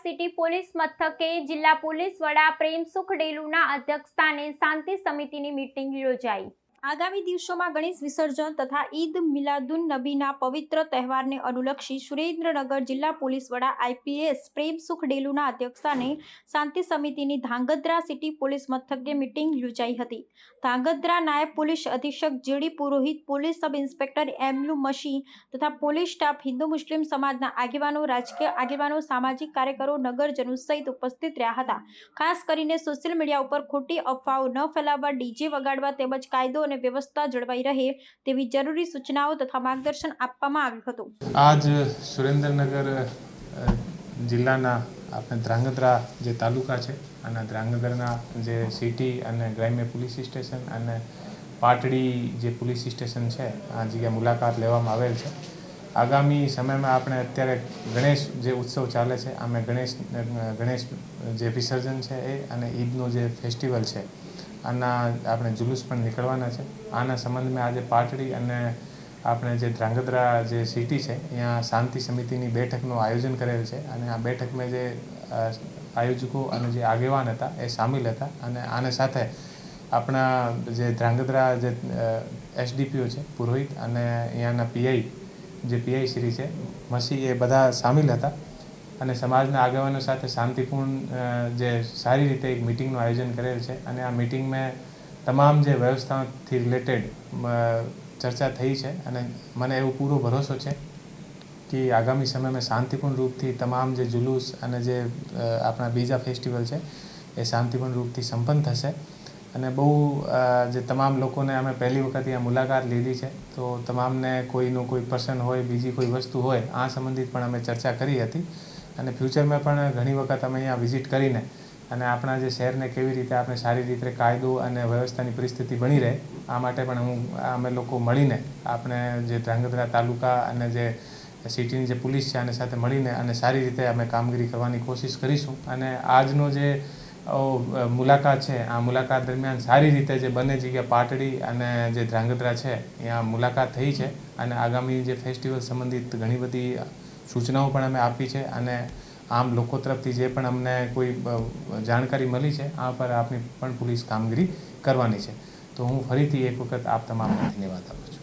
City police મથકે જિલ્લા police વડા પ્રેમ સુખડેલુના અધ્યક્ષસ્થાને શાંતિ સમિતિની મીટિંગ યોજાઈ. આગામી દિવસોમાં ગણેશ વિસર્જન તથા ઈદ મિલાદુન નબીના પવિત્ર તહેવારને અનુલક્ષી સુરેન્દ્રનગર જિલ્લા પોલીસ વડા આઈપીએસ પ્રેમસુખ ડેલુના અધ્યક્ષસ્થાને શાંતિ સમિતિની ધાંગધ્રા સિટી પોલીસ મથકે મીટિંગ યોજાઈ હતી. ધાંગધ્રા નાયબ પોલીસ અધિક્ષક JD Purohit, police sub inspector MU Mashi તથા પોલીસ સ્ટાફ હિન્દુ મુસ્લિમ સમાજના આગેવાનો, રાજકીય આગેવાનો, સામાજિક કાર્યકરો, નગરજનો સહિત ઉપસ્થિત રહ્યા હતા. ખાસ કરીને સોશિયલ મીડિયા ઉપર ખોટી અફવાઓ ન ફેલાવવા, ડીજે વગાડવા તેમજ કાયદો અને વ્યવસ્થા જળવાઈ રહે તેવી જરૂરી સૂચનાઓ તથા માર્ગદર્શન આપવામાં આવ્યું હતું. આજ સુરેન્દ્રનગર જિલ્લાના આપણે ધ્રાંગધ્રા જે તાલુકા છે અને ધ્રાંગધ્રાના જે સિટી અને ગ્રામ્ય પોલીસ સ્ટેશન અને પાટડી જે પોલીસ સ્ટેશન છે, આ જગ્યાએ મુલાકાત લેવામાં આવેલ છે. આગામી સમયમાં આપણે અત્યારે ગણેશ જે ઉત્સવ ચાલે છે આમે ગણેશ ગણેશ જે વિસર્જન છે એ અને ઈદનો જે ફેસ્ટિવલ છે આના આપણે જુલુસ પણ નીકળવાના છે. આના સંબંધમાં આજે પાટડી અને આપણે જે ધ્રાંગધ્રા જે સિટી છે ત્યાં શાંતિ સમિતિની બેઠકનું આયોજન કરેલ છે અને આ બેઠકમાં જે આયોજકો અને જે આગેવાન હતા એ સામેલ હતા અને આને સાથે આપણા જે ધ્રાંગધ્રા જે એસડીપીઓ છે, પુરોહિત અને અહીંયાના પીઆઈ જે પીઆઈ શ્રી છે, મસી એ બધા સામેલ હતા. અને સમાજના આગેવાનો સાથે શાંતિપૂર્ણ જે સારી રીતે એક મિટિંગનું આયોજન કરેલ છે. અને આ મિટિંગમાં તમામ જે વ્યવસ્થાથી રિલેટેડ ચર્ચા થઈ છે અને મને એવો પૂરો ભરોસો છે કે આગામી સમયમાં શાંતિપૂર્ણ રૂપથી તમામ જે જુલુસ અને જે આપણા બીજા ફેસ્ટિવલ છે એ શાંતિપૂર્ણ રૂપથી સંપન્ન થશે. અને બહુ જે તમામ લોકોને અમે પહેલી વખત ત્યાં મુલાકાત લીધી છે. તો તમામને કોઈનું કોઈ પર્સન હોય, બીજી કોઈ વસ્તુ હોય, આ સંબંધિત પણ અમે ચર્ચા કરી હતી. અને ફ્યુચરમાં પણ ઘણી વખત અમે અહીંયા વિઝિટ કરીને અને આપણા જે શહેરને કેવી રીતે આપણે સારી રીતે કાયદો અને વ્યવસ્થાની પરિસ્થિતિ બની રહે, આ માટે પણ હું, અમે લોકો મળીને આપણે જે ધ્રાંગધ્રા તાલુકા અને જે સિટીની જે પોલીસ છે આને સાથે મળીને અને સારી રીતે અમે કામગીરી કરવાની કોશિશ કરીશું. અને આજનો જે મુલાકાત છે, આ મુલાકાત દરમિયાન સારી રીતે જે બંને જગ્યા પાટડી અને જે ધ્રાંગધ્રા છે ત્યાં મુલાકાત થઈ છે. અને આગામી જે ફેસ્ટિવલ સંબંધિત ઘણી બધી સૂચનાઓ પણ અમે આપી છે અને આમ લોકો તરફથી જે પણ અમને કોઈ જાણકારી મળી છે, આ પર આપની પણ પોલીસ કામગીરી કરવાની છે. તો હું ફરીથી એક વખત આપ તમામને ધન્યવાદ આપું છું.